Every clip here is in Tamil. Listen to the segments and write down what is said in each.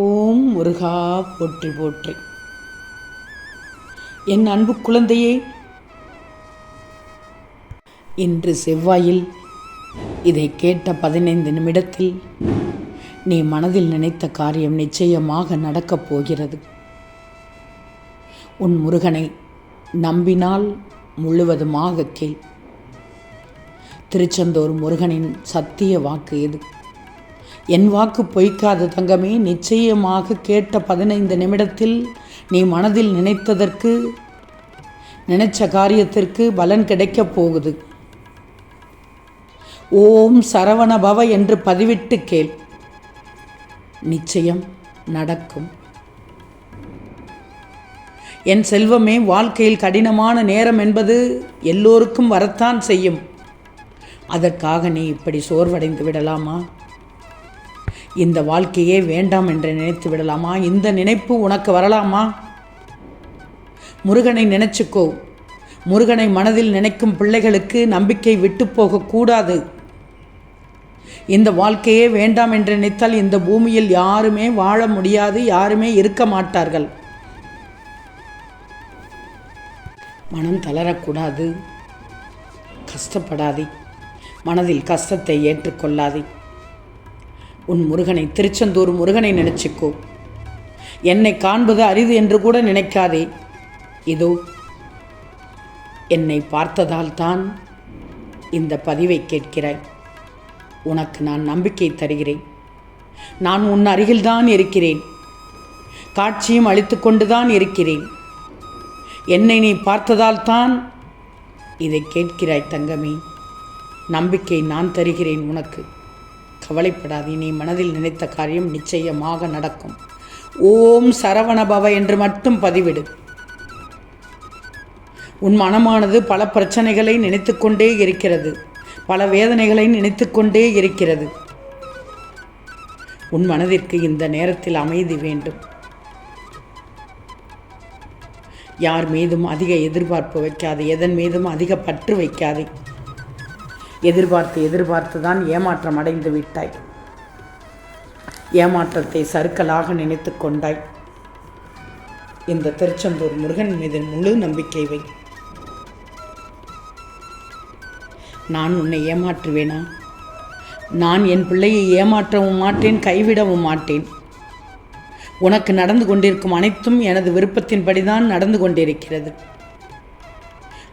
ஓம் முருகா போற்றி போற்றி. என் அன்பு குழந்தையே இன்று செவ்வாயில் இதை கேட்ட பதினைந்து நிமிடத்தில் நீ மனதில் நினைத்த காரியம் நிச்சயமாக நடக்கப் போகிறது. உன் முருகனை நம்பினால் முழுவதுமாக கேள். திருச்செந்தூர் முருகனின் சத்திய வாக்கு எது? என் வாக்கு பொய்க்காத தங்கமே. நிச்சயமாக கேட்ட பதினைந்து நிமிடத்தில் நீ மனதில் நினைத்ததற்கு நினைச்ச காரியத்திற்கு பலன் கிடைக்கப் போகுது. ஓம் சரவண பவ என்று பதிவிட்டு கேள். நிச்சயம் நடக்கும். என் செல்வமே வாழ்க்கையில் கடினமான நேரம் என்பது எல்லோருக்கும் வரத்தான் செய்யும். அதற்காக நீ இப்படி சோர்வடைந்து விடலாமா? இந்த வாழ்க்கையே வேண்டாம் என்று நினைத்து விடலாமா? இந்த நினைப்பு உனக்கு வரலாமா? முருகனை நினைச்சுக்கோ. முருகனை மனதில் நினைக்கும் பிள்ளைகளுக்கு நம்பிக்கை விட்டு போகக்கூடாது இந்த வாழ்க்கையே வேண்டாம் என்று நினைத்தால் இந்த பூமியில் யாருமே வாழ முடியாது யாருமே இருக்க மாட்டார்கள். மனம் தளரக்கூடாது. கஷ்டப்படாதே. மனதில் கஷ்டத்தை ஏற்றுக்கொள்ளாதே. உன் முருகனை திருச்செந்தூர் முருகனை நினைச்சுக்கோ. என்னை காண்பது அரிது என்று கூட நினைக்காதே. இதோ என்னை பார்த்ததால் தான் இந்த பதிவை கேட்கிறாய். உனக்கு நான் நம்பிக்கை தருகிறேன். நான் உன் அருகில்தான் இருக்கிறேன். காட்சியும் அழித்து கொண்டுதான் இருக்கிறேன். என்னை நீ பார்த்ததால் தான் இதை கேட்கிறாய் தங்கமே. நம்பிக்கை நான் தருகிறேன் உனக்கு. கவலைப்படாதே நீ மனதில் நினைத்த காரியம் நிச்சயமாக நடக்கும். ஓம் சரவணபவ என்று மட்டும் பதிவிடு. உன் மனமானது பல பிரச்சனைகளை நினைத்து கொண்டே இருக்கிறது. பல வேதனைகளை நினைத்து கொண்டே இருக்கிறது. உன் மனதிற்கு இந்த நேரத்தில் அமைதி வேண்டும். யார் மீதும் அதிக எதிர்பார்ப்பு வைக்காதே எதன் மீதும் அதிக பற்று வைக்காதே. எதிர்பார்த்து எதிர்பார்த்து தான் ஏமாற்றம் அடைந்து விட்டாய். ஏமாற்றத்தை சறுக்கலாக நினைத்து கொண்டாய். இந்த திருச்செந்தூர் முருகன் மீது முழு நம்பிக்கை வை. நான் உன்னை ஏமாற்றுவேனா? நான் என் பிள்ளையை ஏமாற்றவும் மாட்டேன் கைவிடவும் மாட்டேன். உனக்கு நடந்து கொண்டிருக்கும் அனைத்தும் எனது விருப்பத்தின்படிதான் நடந்து கொண்டிருக்கிறது.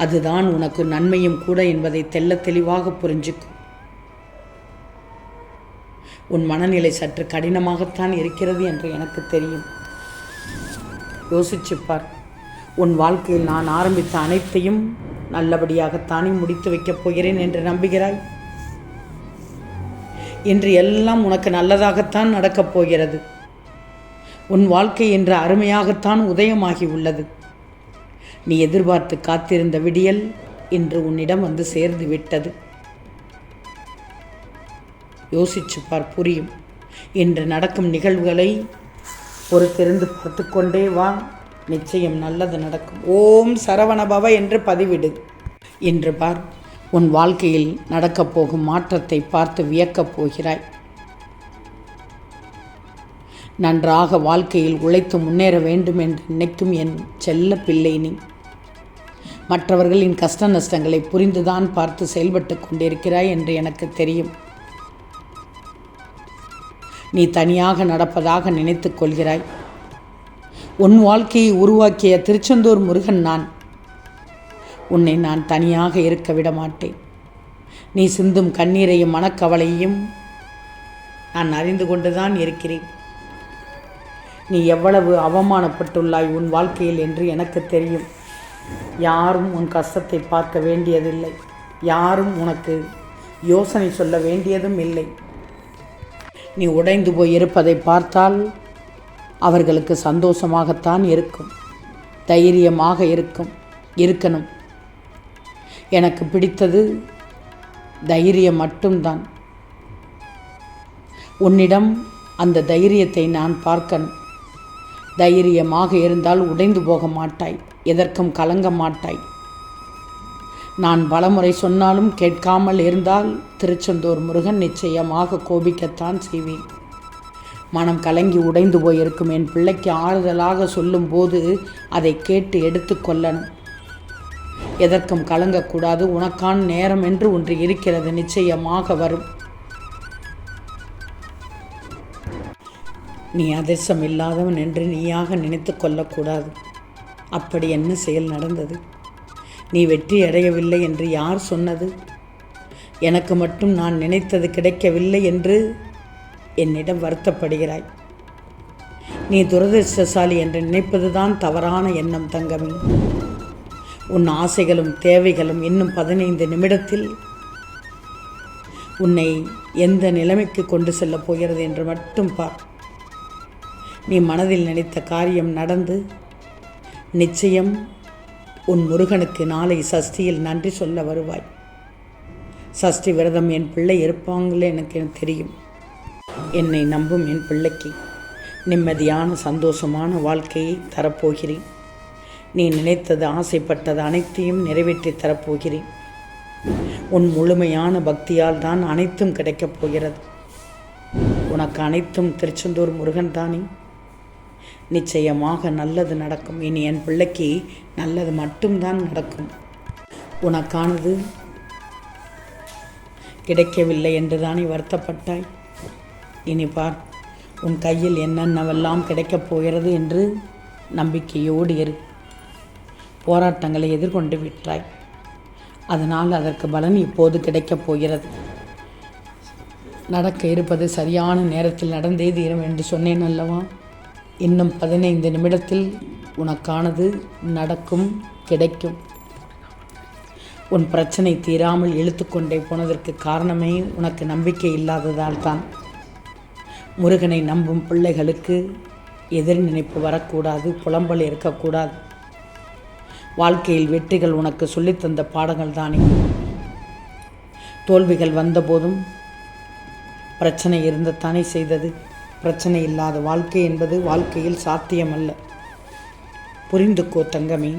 அதுதான் உனக்கு நன்மையும் கூட என்பதை தெல்ல தெளிவாக புரிஞ்சுக்கும் உன் மனநிலை சற்று கடினமாகத்தான் இருக்கிறது என்று எனக்கு தெரியும். யோசிச்சுப்பார் உன் வாழ்க்கையில் நான் ஆரம்பித்த அனைத்தையும் நல்லபடியாகத்தானே முடித்து வைக்கப் போகிறேன் என்று நம்புகிறாய்? இன்று எல்லாம் உனக்கு நல்லதாகத்தான் நடக்கப் போகிறது. உன் வாழ்க்கை என்று அருமையாகத்தான் உதயமாகி உள்ளது. நீ எதிர்பார்த்து காத்திருந்த விடியல் இன்று உன்னிடம் வந்து சேர்ந்து விட்டது. யோசிச்சு பார் புரியும். இன்று நடக்கும் நிகழ்வுகளை பொறுத்திருந்து பார்த்து கொண்டே வா. நிச்சயம் நல்லது நடக்கும். ஓம் சரவணபவ என்று பதிவிடு. இன்று பார் உன் வாழ்க்கையில் நடக்கப் போகும் மாற்றத்தை பார்த்து வியக்கப் போகிறாய். நன்றாக வாழ்க்கையில் உழைத்து முன்னேற வேண்டும் என்று நினைக்கும் என் செல்ல பிள்ளை நீ. மற்றவர்களின் கஷ்ட நஷ்டங்களை புரிந்துதான் பார்த்து செயல்பட்டு கொண்டிருக்கிறாய் என்று எனக்கு தெரியும். நீ தனியாக நடப்பதாக நினைத்துக் கொள்கிறாய். உன் வாழ்க்கையை உருவாக்கிய திருச்செந்தூர் முருகன் நான். உன்னை நான் தனியாக இருக்க விட மாட்டேன். நீ சிந்தும் கண்ணீரையும் மனக்கவலையும் நான் அறிந்து கொண்டுதான் இருக்கிறேன். நீ எவ்வளவு அவமானப்பட்டுள்ளாய் உன் வாழ்க்கையில் என்று எனக்கு தெரியும். யாரும் உன் கஷ்டத்தை பார்க்க வேண்டியதில்லை. யாரும் உனக்கு யோசனை சொல்ல வேண்டியதும் இல்லை. நீ உடைந்து போய் இருப்பதை பார்த்தால் அவர்களுக்கு சந்தோஷமாகத்தான் இருக்கும். தைரியமாக இருக்கும். இருக்கணும். எனக்கு பிடித்தது தைரியம் மட்டும்தான். உன்னிடம் அந்த தைரியத்தை நான் பார்க்கணும். தைரியமாக இருந்தால் உடைந்து போக மாட்டாய். எதற்கும் கலங்க மாட்டாய். நான் பலமுறை சொன்னாலும் கேட்காமல் இருந்தால் திருச்செந்தூர் முருகன் நிச்சயமாக கோபிக்கத்தான் செய்வேன். மனம் கலங்கி உடைந்து போயிருக்கும் என் பிள்ளைக்கு ஆறுதலாக சொல்லும்போது அதை கேட்டு எடுத்துக்கொள்ளணும் எதற்கும் கலங்கக்கூடாது உனக்கான நேரம் என்று ஒன்று இருக்கிறது நிச்சயமாக வரும். நீ அதிர்ஷ்டம் இல்லாதவன் என்று நீயாக நினைத்து கொள்ளக்கூடாது. அப்படி என்ன செயல் நடந்தது? நீ வெற்றி அடையவில்லை என்று யார் சொன்னது? எனக்கு மட்டும் நான் நினைத்தது கிடைக்கவில்லை என்று என்னிடம் வருத்தப்படுகிறாய். நீ துரதிருஷ்டசாலி என்று நினைப்பதுதான் தவறான எண்ணம் தங்கமி. உன் ஆசைகளும் தேவைகளும் இன்னும் பதினைந்து நிமிடத்தில் உன்னை எந்த நிலைமைக்கு கொண்டு செல்லப் போகிறது என்று மட்டும் பார். நீ மனதில் நினைத்த காரியம் நடந்து நிச்சயம் உன் முருகனுக்கு நாளை சஷ்டியில் நன்றி சொல்ல வருவாய். சஷ்டி விரதம் என் பிள்ளை இருப்பாங்களே எனக்கு தெரியும். என்னை நம்பும் என் பிள்ளைக்கு நிம்மதியான சந்தோஷமான வாழ்க்கையை தரப்போகிறேன். நீ நினைத்தது ஆசைப்பட்டது அனைத்தையும் நிறைவேற்றி தரப்போகிறேன். உன் முழுமையான பக்தியால் தான் அனைத்தும் கிடைக்கப் போகிறது. உனக்கு அனைத்தும் திருச்செந்தூர் முருகன் தானே. நிச்சயமாக நல்லது நடக்கும். இனி என் பிள்ளைக்கு நல்லது மட்டும்தான் நடக்கும். உனக்கானது கிடைக்கவில்லை என்று தானே வருத்தப்பட்டாய். இனி பார் உன் கையில் என்னென்னவெல்லாம் கிடைக்கப் போகிறது என்று நம்பிக்கையோடு இரு. போராட்டங்களை எதிர்கொண்டு விட்டாய். அதனால் அதற்கு பலன் இப்போது கிடைக்கப் போகிறது. நடக்க இருப்பது சரியான நேரத்தில் நடந்தே தீரும் என்று சொன்னேன் அல்லவா? இன்னும் பதினைந்து நிமிடத்தில் உனக்கானது நடக்கும் கிடைக்கும். உன் பிரச்சனை தீராமல் இழுத்துக்கொண்டே போனதற்கு காரணமே உனக்கு நம்பிக்கை இல்லாததால் தான். முருகனை நம்பும் பிள்ளைகளுக்கு எதிர் நினைப்பு வரக்கூடாது புலம்பல் இருக்கக்கூடாது. வாழ்க்கையில் வெற்றிகள் உனக்கு சொல்லித்தந்த பாடங்கள் தானே. தோல்விகள் வந்தபோதும் பிரச்சனை இருந்தத்தானே செய்தது. பிரச்சனை இல்லாத வாழ்க்கை என்பது வாழ்க்கையில் சாத்தியமல்ல. புரிந்துக்கோ தங்கமே.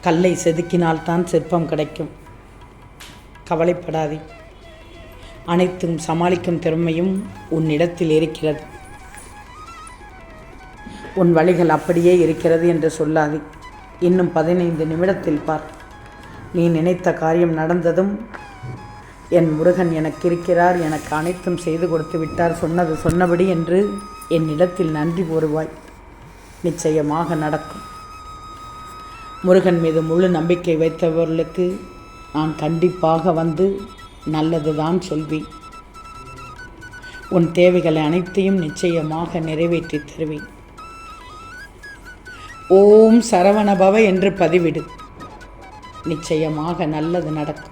கல்லை செதுக்கினால்தான் சிற்பம் கிடைக்கும். கவலைப்படாதே. அனைத்தும் சமாளிக்கும் திறமையும் உன்னிடத்தில் இருக்கிறது. உன் வழிகள் அப்படியே இருக்கிறது என்று சொல்லாதே. இன்னும் பதினைந்து நிமிடத்தில் பார். நீ நினைத்த காரியம் நடந்ததும் என் முருகன் எனக்கு இருக்கிறார் எனக்கு அனைத்தும் செய்து கொடுத்து விட்டார் சொன்னது சொன்னபடி என்று என்னிடத்தில் நன்றி கூறுவாய். நிச்சயமாக நடக்கும். முருகன் மீது முழு நம்பிக்கை வைத்தவர்களுக்கு நான் கண்டிப்பாக வந்து நல்லதுதான் சொல்வேன். உன் தேவைகளை அனைத்தையும் நிச்சயமாக நிறைவேற்றி தருவேன். ஓம் சரவணபவ என்று பதிவிடு. நிச்சயமாக நல்லது நடக்கும்.